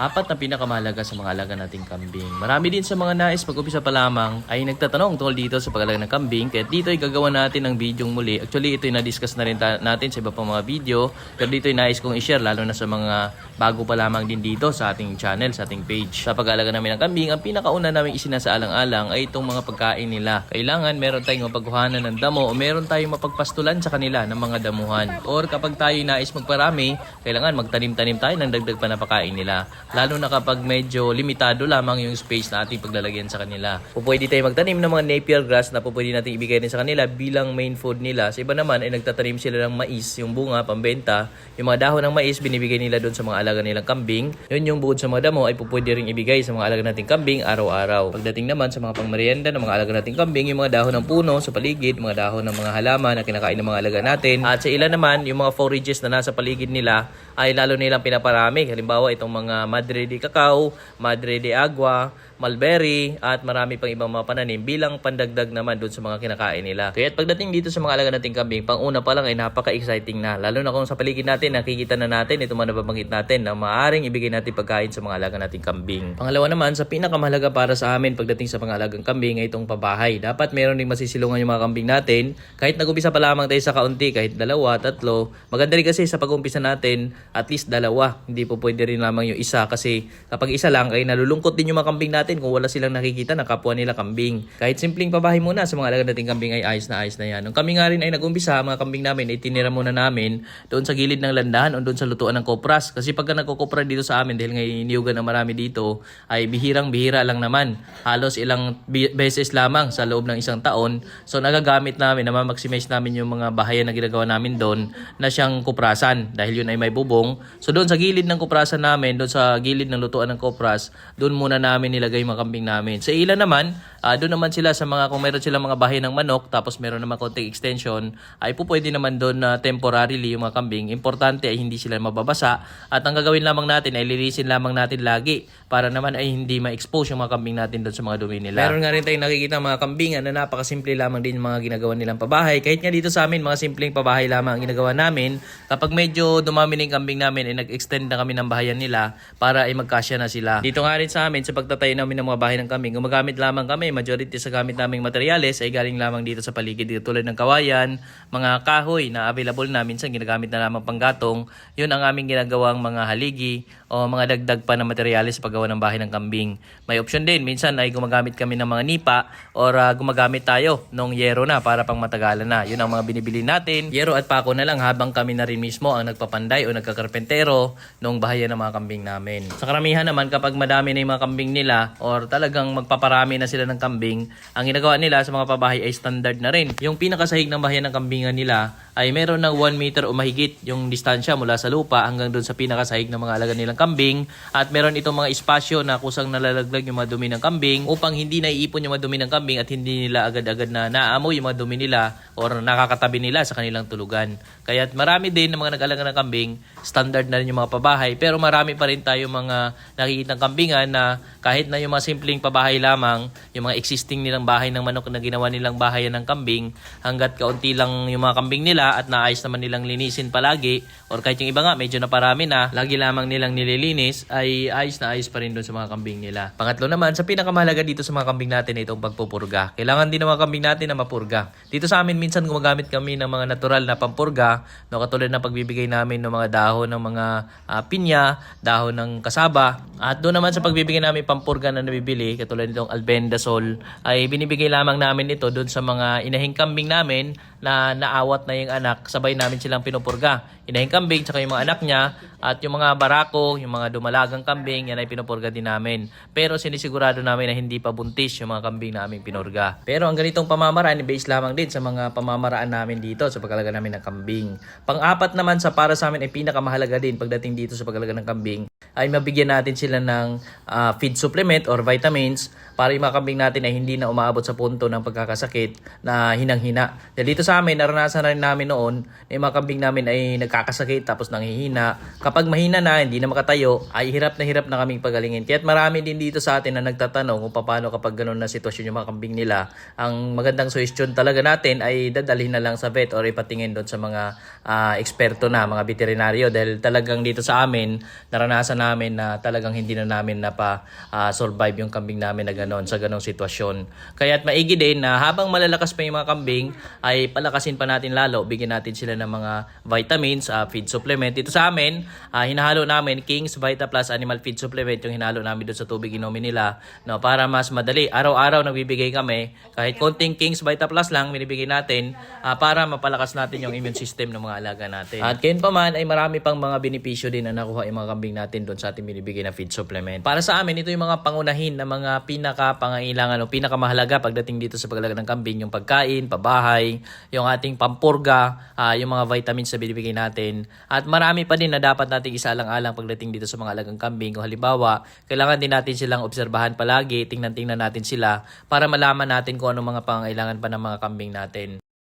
Apat na pinakamahalaga sa mga alaga nating kambing. Marami din sa mga nais mag-upisa pa lamang ay nagtatanong tungkol dito sa pag-alaga ng kambing. Kaya dito ay gagawa natin ng video muli. Actually, ito ay na-discuss na rin natin sa iba pang mga video. Pero dito ay nais kong i-share lalo na sa mga bago pa lamang din dito sa ating channel, sa ating page. Sa pag-alaga namin ng kambing, ang pinakauna namin isinasaalang-alang ay itong mga pagkain nila. Kailangan meron tayong mapagkuhanan ng damo o meron tayong mapagpastulan sa kanila ng mga damuhan. Or kapag tayo nais magparami, kailangan magtanim-tanim tayo ng dagdag pa nila. Lalo na kapag medyo limitado lamang yung space na ating paglalagyan sa kanila. O pwede tayo magtanim ng mga napier grass na po pwede natin ibigay din sa kanila bilang main food nila. Sa iba naman ay nagtatanim sila ng mais, yung bunga, pambenta. Yung mga dahon ng mais, binibigay nila doon sa mga alaga nilang kambing. Yun yung bukod sa mga damo ay po pwede rin ibigay sa mga alaga nating kambing araw-araw. Pagdating naman sa mga pangmerienda ng mga alaga nating kambing, yung mga dahon ng puno sa paligid, mga dahon ng mga halaman na kinakain ng mga alaga natin. At sa ilan naman, yung mga forages na nasa paligid nila ay lalo nilang pinaparami. Halimbawa, itong mga madre de cacao, madre de agua, mulberry, at marami pang ibang mga pananim bilang pandagdag naman doon sa mga kinakain nila. Kaya pagdating dito sa mga alaga nating kambing, pang una pa lang ay napaka-exciting na. Lalo na kung sa paligid natin, nakikita na natin itong mga nababanggit natin na maaaring ibigay natin pagkain sa mga alaga nating kambing. Pangalawa naman, sa pinakamahalaga para sa amin pagdating sa pangalagang kambing ay itong pabahay. Dapat meron ding masisilungan yung mga kambing natin. Kahit nag-umpisa pa lamang tayo sa kaunti, kahit dalawa, tatlo. Maganda rin kasi sa pag-umpisa natin, at least dalawa. Hindi po pwede rin lamang yung isa kasi kapag isa lang ay nalulungkot din yung mga kambing natin kung wala silang nakikita na kapwa nila kambing. Kahit simpleng pabahay muna sa mga alaga nating kambing ay ayos na ayos na yan. Nung kami nga rin ay nag-umpisa, mga kambing namin ay tinira muna namin doon sa gilid ng landahan o doon sa lutuan ng kopras. Kasi pagka nagkukopra dito sa amin dahil ngayon iniyugan na marami dito ay bihirang-bihira lang naman. Halos ilang beses lamang sa loob ng isang taon. So nagagamit namin, na-maximize namin yung mga bahayan na ginagawa namin doon na siyang kuprasan dahil yun ay may bubong. So doon sa gilid ng kuprasan namin, doon sa gilid ng lutuan ng kopras, doon muna namin nilagay yung mga kambing namin. Sa ilan naman, ah, doon naman sila sa mga, kung meron silang mga bahay ng manok, tapos meron naman konting extension, ay po pwede naman doon na temporarily yung mga kambing. Importante ay hindi sila mababasa. At ang gagawin lamang natin ay lilisin lamang natin lagi para naman ay hindi ma-expose yung mga kambing natin doon sa mga dumi nila. Meron nga rin tayong nakikita mga kambingan na napakasimple lamang din yung mga ginagawa nilang pabahay. Kahit nga dito sa amin, mga simpleng pabahay lamang ang ginagawa namin. Kapag medyo dumami na yung kambing namin, ay nag-extend na kami ng bahayan nila para ay magkasya na sila. Dito nga rin sa amin, sa pagtatayo namin ng mga bahay ng kambing, gumagamit lamang kami. Majority sa gamit naming materyales ay galing lamang dito sa paligid dito tulad ng kawayan, mga kahoy na available na minsan ginagamit na lamang panggatong. Yun ang aming ginagawang mga haligi o mga dagdag pa na materyales sa paggawa ng bahay ng kambing. May option din, minsan ay gumagamit kami ng mga nipa or ah, gumagamit tayo ng yero na para pang matagalan na. Yun ang mga binibili natin. Yero at pako na lang habang kami na rin mismo ang nagpapanday o nagkakarpentero ng bahayan ng mga kambing namin. Sa karamihan naman kapag madami na yung mga kambing nila or talagang magpaparami na sila ng kambing, ang ginagawa nila sa mga pabahay ay standard na rin. Yung pinakasahig ng bahayan ng kambingan nila ay meron ng 1 meter o mahigit yung distansya mula sa lupa hanggang doon sa pinakasahig ng mga alaga nilang kambing at meron itong mga espasyo na kusang nalalaglag yung mga dumi ng kambing upang hindi naiipon yung mga dumi ng kambing at hindi nila agad-agad na naaamoy yung mga dumi nila or nakakatabi nila sa kanilang tulugan. Kaya marami din ng mga nag-alaga ng kambing, standard na rin yung mga pabahay pero marami pa rin tayo mga nakikitang kambingan na kahit na yung mga simpleng pabahay lamang, yung mga existing nilang bahay ng manok na ginawa nilang bahayan ng kambing, hanggat kaunti lang yung mga kambing nila at naayos naman nilang linisin palagi, or kahit yung iba nga medyo naparami na, lagi lamang nilang nililinis, ay ayos na ayos pa rin doon sa mga kambing nila. Pangatlo naman, sa pinakamahalaga dito sa mga kambing natin ay itong pagpupurga. Kailangan din ng mga kambing natin na mapurga. Dito sa amin minsan gumagamit kami ng mga natural na pampurga, no, katulad ng pagbibigay namin ng mga dahon ng mga ah, pinya, dahon ng kasaba, at doon naman sa pagbibigay namin pampurga na nabibili, katulad nitong albendazole, ay binibigay lamang namin ito doon sa mga inahing kambing namin na naawat na yung anak, sabay namin silang pinupurga. Inahing kambing, tsaka yung mga anak niya, at yung mga barako, yung mga dumalagang kambing, yan ay pinupurga din namin. Pero sinisigurado namin na hindi pa buntis yung mga kambing namin pinurga. Pero ang ganitong pamamaraan, base lamang din sa mga pamamaraan namin dito sa pagkalaga namin ng kambing. Pang-apat naman sa para sa amin ay pinakamahalaga din pagdating dito sa pagkalaga ng kambing ay mabigyan natin sila ng ah, feed supplement or vitamins para yung mga kambing natin ay hindi na umaabot sa punto ng pagkakasakit na hinang-hina. Dahil dito sa amin, naranasan na rin namin noon na yung mga kambing namin ay nagkakasakit tapos nanghihina. Kapag mahina na, hindi na makatayo, ay hirap na hirap na kaming pagalingin. Kaya't marami din dito sa atin na nagtatanong kung paano kapag ganun na sitwasyon yung mga kambing nila. Ang magandang suggestion talaga natin ay dadalhin na lang sa vet or ipatingin doon sa mga ah, eksperto na, mga veterinaryo. Dahil talagang dito sa amin, naranasan naranasan namin na talagang hindi na namin napa-survive yung kambing namin na ganon sa ganong sitwasyon. Kaya't maigi din na habang malalakas pa yung mga kambing ay palakasin pa natin lalo, bigyan natin sila ng mga vitamins, ah, feed supplement. Ito sa amin, ah, hinahalo namin King's Vita Plus Animal Feed Supplement yung hinalo namin doon sa tubig inumin nila no, para mas madali. Araw-araw nagbibigay kami kahit konting King's Vita Plus lang binibigay natin ah, para mapalakas natin yung immune system ng mga alaga natin. At kayon pa man ay marami pang mga benepisyo din na nakuha yung mga kambing natin doon sa ating binibigay na feed supplement. Para sa amin, ito yung mga pangunahin na mga pinaka-pangailangan o pinakamahalaga pagdating dito sa paglaga ng kambing, yung pagkain, pabahay, yung ating pampurga, ah, yung mga vitamins na binibigay natin. At marami pa din na dapat nating isaalang-alang pagdating dito sa mga alagang kambing. Kung halimbawa, kailangan din natin silang obserbahan palagi, tingnan-tingnan natin sila para malaman natin kung ano mga pangailangan pa ng mga kambing natin.